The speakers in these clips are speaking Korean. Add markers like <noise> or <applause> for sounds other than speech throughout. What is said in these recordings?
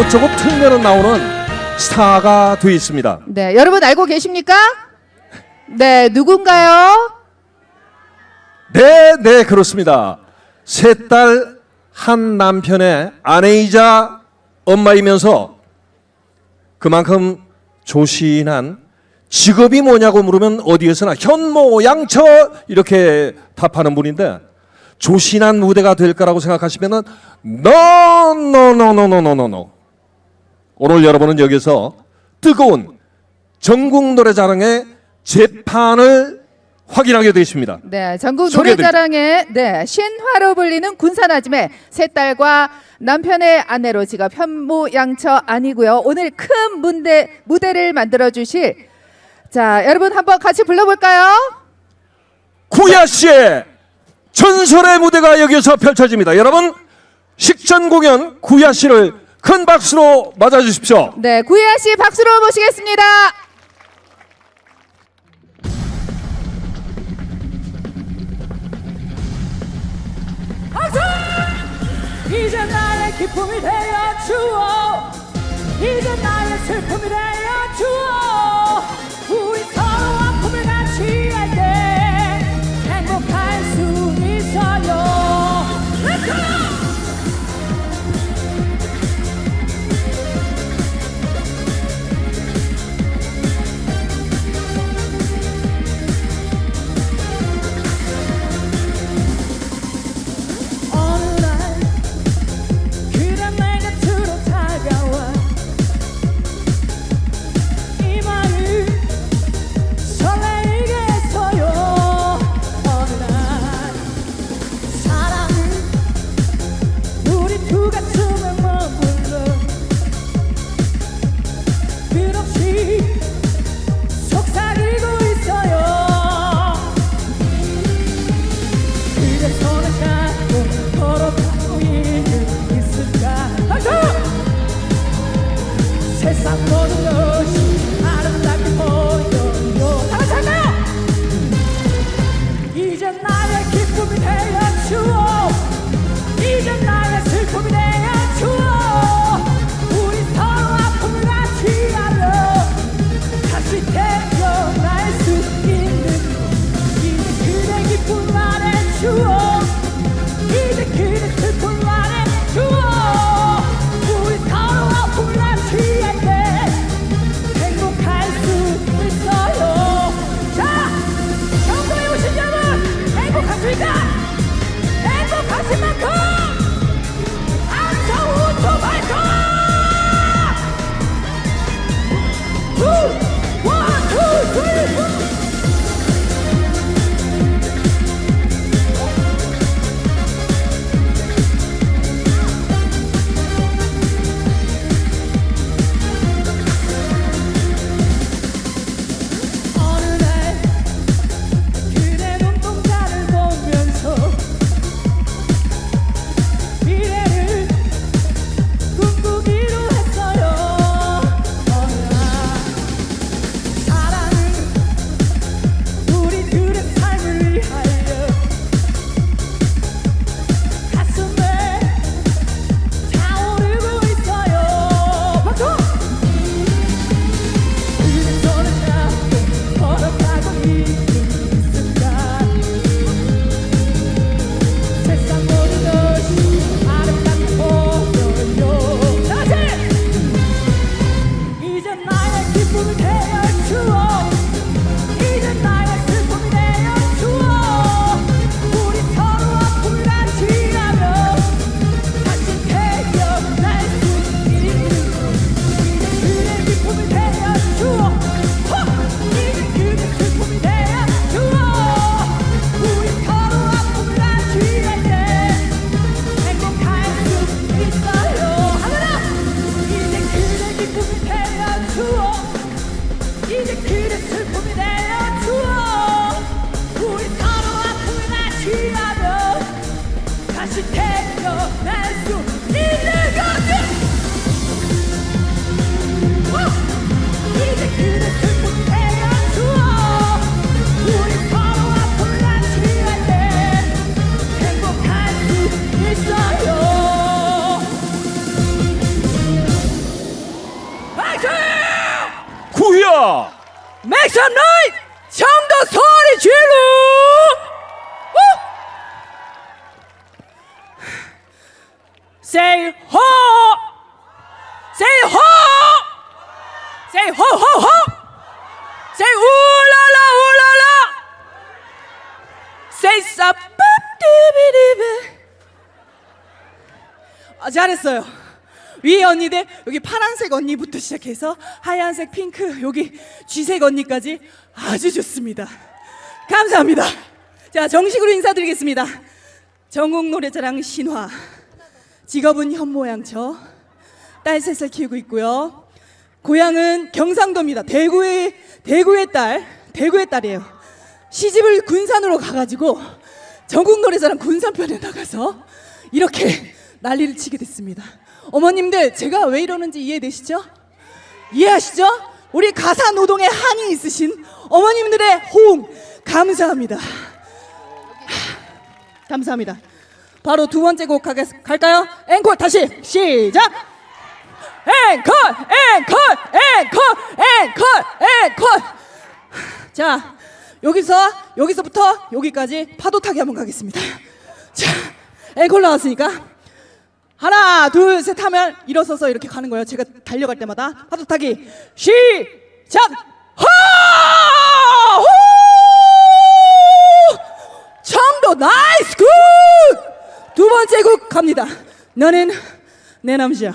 이곳저곳 틀면은 나오는 스타가 돼 있습니다. 네, 여러분 알고 계십니까? 네, 누군가요? 네, 네, 그렇습니다. 세 딸 한 남편의 아내이자 엄마이면서 그만큼 조신한 직업이 뭐냐고 물으면 어디에서나 현모양처 이렇게 답하는 분인데 조신한 무대가 될 거라고 생각하시면은 노노노노노노노 no, no, no, no, no, no, no. 오늘 여러분은 여기서 뜨거운 전국 노래자랑의 재판을 확인하게 되십니다. 네, 전국. 노래자랑의 네, 신화로 불리는 군산아줌의 세 딸과 남편의 아내로 지가 편모양처 아니고요. 오늘 큰 무대 무대를 만들어 주실 자, 여러분 한번 같이 불러 볼까요? 구야 씨의 전설의 무대가 여기서 펼쳐집니다. 여러분 식전 공연 구야 씨를 큰 박수로 맞아 주십시오. 네, 구혜아 씨 박수로 모시겠습니다. 이제 나의 기쁨이 되어 주어 이제 나의 슬픔이 되어 주어 우리 서로 아 Make some noise! 청도 소리 질러! 우! Say ho! Say ho! Say ho ho ho! Say 우라라 우라라! Say 사빠띠비리비 아, 잘했어요. 위에 언니들 여기 파란색 언니부터 시작해서 하얀색 핑크 여기 쥐색 언니까지 아주 좋습니다. 감사합니다. 자 정식으로 인사드리겠습니다. 전국 노래자랑 신화 직업은 현모양처 딸 셋을 키우고 있고요. 고향은 경상도입니다. 대구의 대구의 딸 대구의 딸이에요. 시집을 군산으로 가가지고 전국 노래자랑 군산편에 나가서 이렇게 난리를 치게 됐습니다. 어머님들 제가 왜 이러는지 이해되시죠? 이해하시죠? 우리 가사 노동에 한이 있으신 어머님들의 호응 감사합니다. 감사합니다. 바로 두 번째 곡 가겠, 갈까요? 앵콜 다시 시작. 앵콜, 앵콜, 앵콜, 앵콜, 앵콜. 자, 여기서 여기서부터 여기까지 파도 타기 한번 가겠습니다. 자, 앵콜 나왔으니까 하나, 둘, 셋 하면 일어서서 이렇게 가는 거예요. 제가 달려갈 때마다 파도 타기 시작. 하! 후! 청도 나이스 굿! 두 번째 곡 갑니다. 너는 내 남자.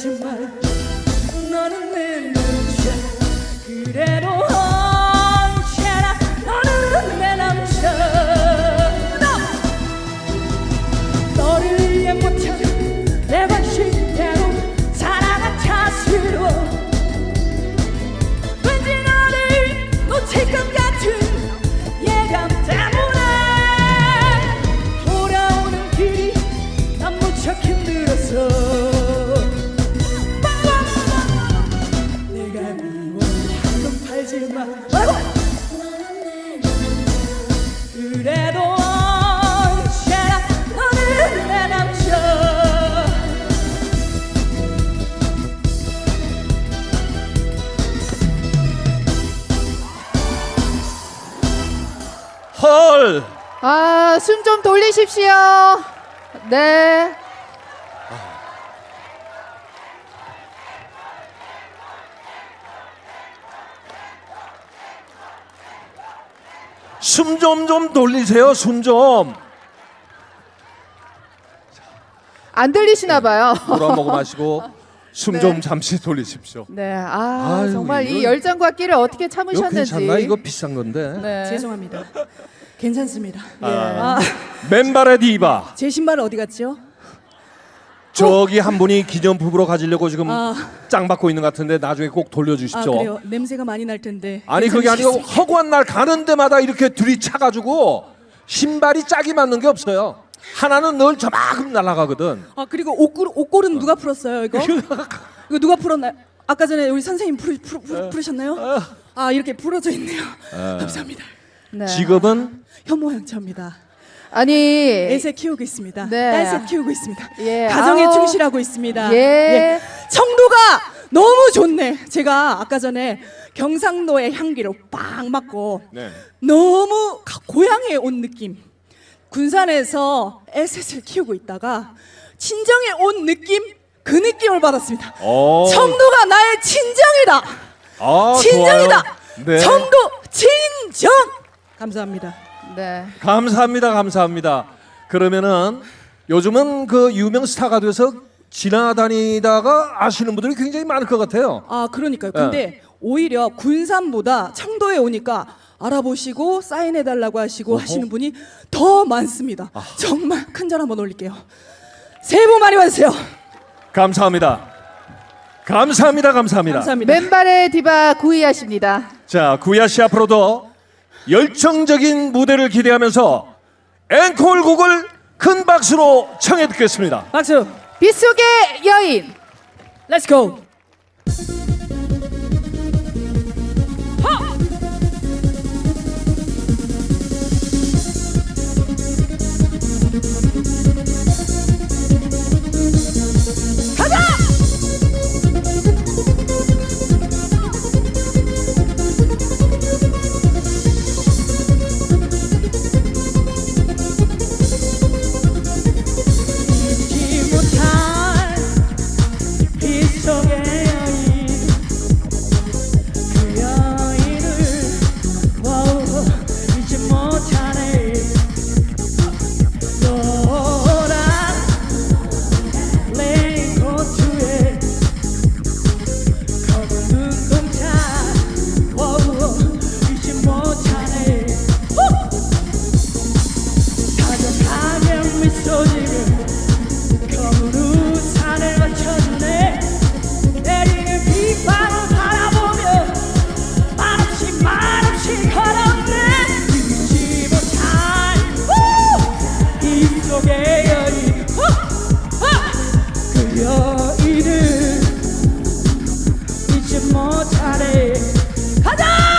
ใช่ไหม 나는 내 헐. 아, 숨 좀 돌리십시오. 네. 숨 좀 좀 돌리세요. 숨 좀. 안 들리시나 봐요. 물한 모금 마시고 숨 네. 좀 잠시 돌리십시오. 네. 아, 아유, 정말 이 이거- 열정과 끼를 어떻게 이거 참으셨는지. 괜찮나? 이거 비싼 건데. 네. 죄송합니다. 괜찮습니다. 예. 아, 맨발의 디바. 제 신발은 어디 갔죠? 저기 한 분이 기념품으로 가지려고 지금 아. 짱 받고 있는 것 같은데 나중에 꼭 아 돌려주십시오. 그래요. 냄새가 많이 날 텐데. 아니 그게 아니고? 허구한 날 가는 데마다 이렇게 들이차가지고 신발이 짝이 맞는 게 없어요. 하나는 늘 저만큼 날아가거든. 아 그리고 옷골 옷골은 누가 풀었어요 이거? <laughs> 이거 누가 풀었나요? 아까 전에 우리 선생님 풀, 풀, 풀, 풀으셨나요? 아 이렇게 풀어져 있네요. <laughs> 감사합니다. 네. 직업은 현모양처입니다. 아니. 애새 키우고 있습니다. 네. 딸새 키우고 있습니다. 예, 가정에 아우. 충실하고 있습니다. 예. 청도가 너무 좋네. 제가 아까 전에 경상도의 향기를 빵 맡고 네. 너무 가- 고향에 온 느낌. 군산에서 에셋을 키우고 있다가 친정에 온 느낌 그 느낌을 받았습니다. 오. 청도가 나의 친정이다. 아, 친정이다. 좋아요. 네. 청도 친정. 감사합니다. 네. 감사합니다. 감사합니다. 그러면은 요즘은 그 유명 스타가 돼서 지나다니다가 아시는 분들이 굉장히 많을 것 같아요. 아 그러니까요. 근데 오히려 군산보다 청도에 오니까 알아보시고 사인해 달라고 하시고 하시는 분이 더 많습니다. 정말 큰 절 한번 올릴게요. 새해 복 많이 받으세요. 감사합니다. 감사합니다. 감사합니다. 감사합니다. 맨발의 디바 구이하십니다. 자, 구야 씨 앞으로도 열정적인 무대를 기대하면서 앵콜 곡을 큰 박수로 청해 듣겠습니다. 박수. 빗속의 여인. 렛츠 잊지 못하네 가자!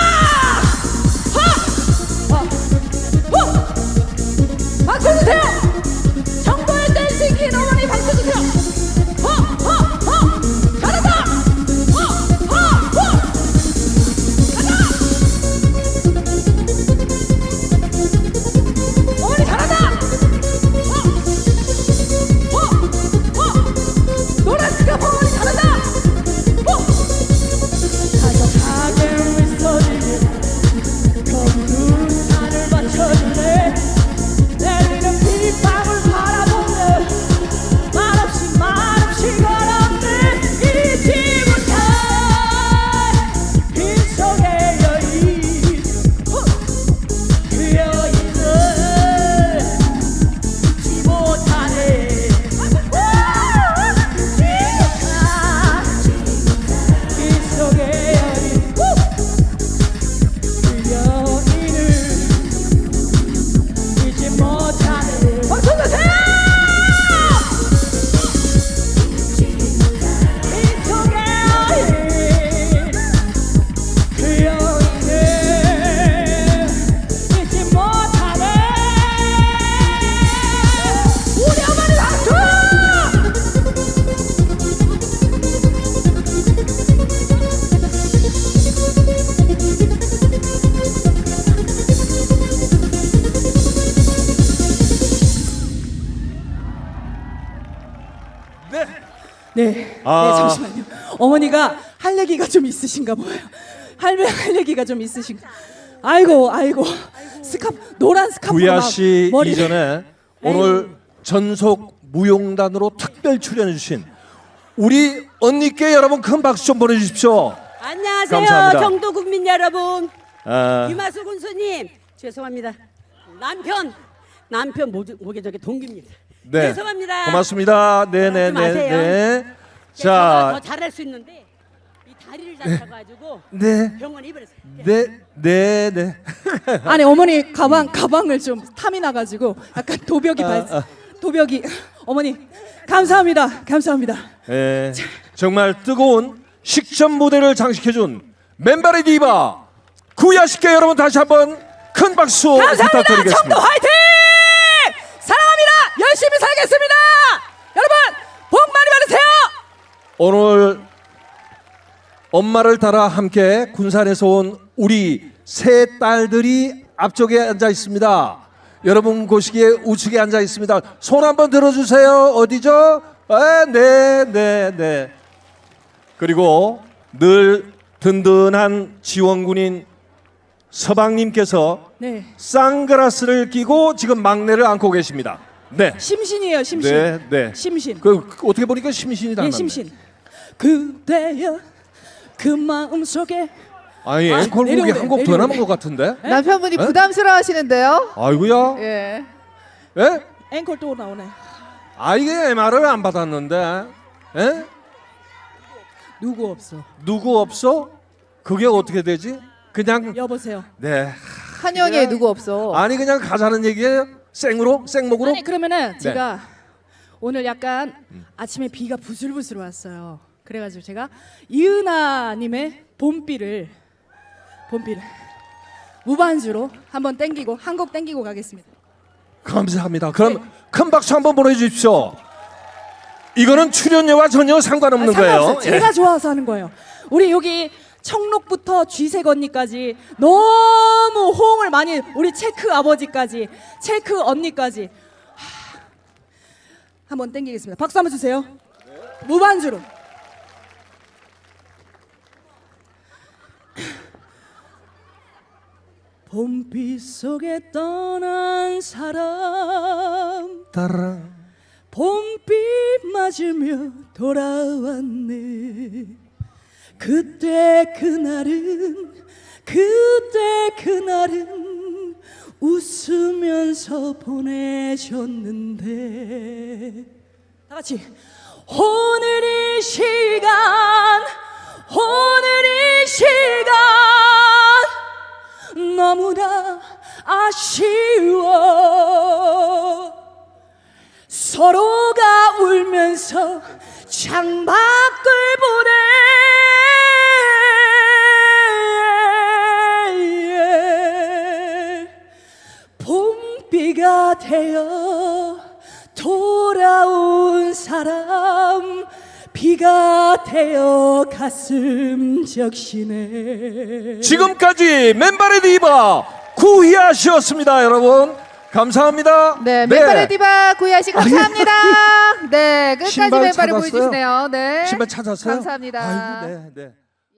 얘기가 좀 있으신가 봐요. 할매 할 얘기가 좀 있으신가. 아이고, 아이고. 스카프 노란 스카프 구야 씨 머리 이전에 오늘 전속 무용단으로 특별 출연해 주신 우리 언니께 여러분 큰 박수 좀 보내주십시오. 안녕하세요, 감사합니다. 경도 국민 여러분. 아, 김하수 군수님, 죄송합니다. 남편, 남편 모, 모계적의 동기입니다. 네. 죄송합니다. 고맙습니다. 네네네. 그러지 마세요. 네. 제가 더 자, 잘할 수 있는데 이 다리를 다쳐가지고 <laughs> 네, 병원에 입원했어요. 네, 네, 네. <laughs> 아니 어머니 가방 가방을 좀 탐이 나가지고 약간 도벽이 아, 발 도벽이 어머니 감사합니다 감사합니다. 예, 정말 뜨거운 식전 무대를 장식해준 맨발의 디바 구야 씨께 여러분 다시 한번 큰 박수 감사합니다. 청도 부탁드리겠습니다. 화이팅! 사랑합니다. 열심히 살겠습니다. 여러분 복 많이 받으세요. 오늘 엄마를 따라 함께 군산에서 온 우리 세 딸들이 앞쪽에 앉아 있습니다. 여러분 보시기에 우측에 앉아 있습니다. 손 한번 들어주세요. 어디죠? 아, 네, 네, 네. 그리고 늘 든든한 지원군인 서방님께서 네 선글라스를 끼고 지금 막내를 안고 계십니다. 네. 심신이에요 심신 네, 네. 심신 그 어떻게 보니까 심신이 예 닮았네. 심신 그대여 그 마음 속에 아니 아, 앵콜곡이 내려오네, 한 곡 더 내려오네. 남은 것 같은데? 남편분이 에? 부담스러워하시는데요. 아이고야. 예. 예? 앵콜 또 나오네 아 이게 MR을 안 받았는데. 예? 누구 없어 누구 없어? 그게 어떻게 되지? 그냥 여보세요 네. 한영에 누구 없어. 아니 그냥 가자는 얘기예요? 생으로? 생목으로? 아니 그러면은 네. 제가 오늘 약간 아침에 비가 부슬부슬 왔어요. 그래가지고 제가 이은아님의 봄비를 봄비를 무반주로 한번 땡기고 한 곡 땡기고 가겠습니다. 감사합니다. 그럼 큰 박수 한번 보내주십시오. 이거는 출연료와 전혀 상관없는 아. 거예요. 예. 제가 좋아서 하는 거예요. 우리 여기 청록부터 쥐색 언니까지 너무 호응을 많이 우리 체크 아버지까지 체크 언니까지 하, 한번 땡기겠습니다. 박수 한번 주세요. 무반주로. 봄비 속에 떠난 사람. 따랑. 봄비 맞으며 돌아왔네. 그때 그날은 그때 그날은 웃으면서 보내셨는데. 다 같이. 오늘 이 시간 오늘 이 시간 너무나 아쉬워. 서로가 울면서 창밖을 보내 봄비가 되어 돌아온 사람 비가 되어 가슴 적시네 지금까지 맨발의 디바 구희아 씨였습니다, 여러분. 감사합니다. 네, 맨발의 디바 구야 씨 감사합니다. <laughs> 네, 끝까지 신발 맨발을 찾았어요? 보여주시네요. 네. 신발 찾았어요? 감사합니다. 아이고, 네, 네.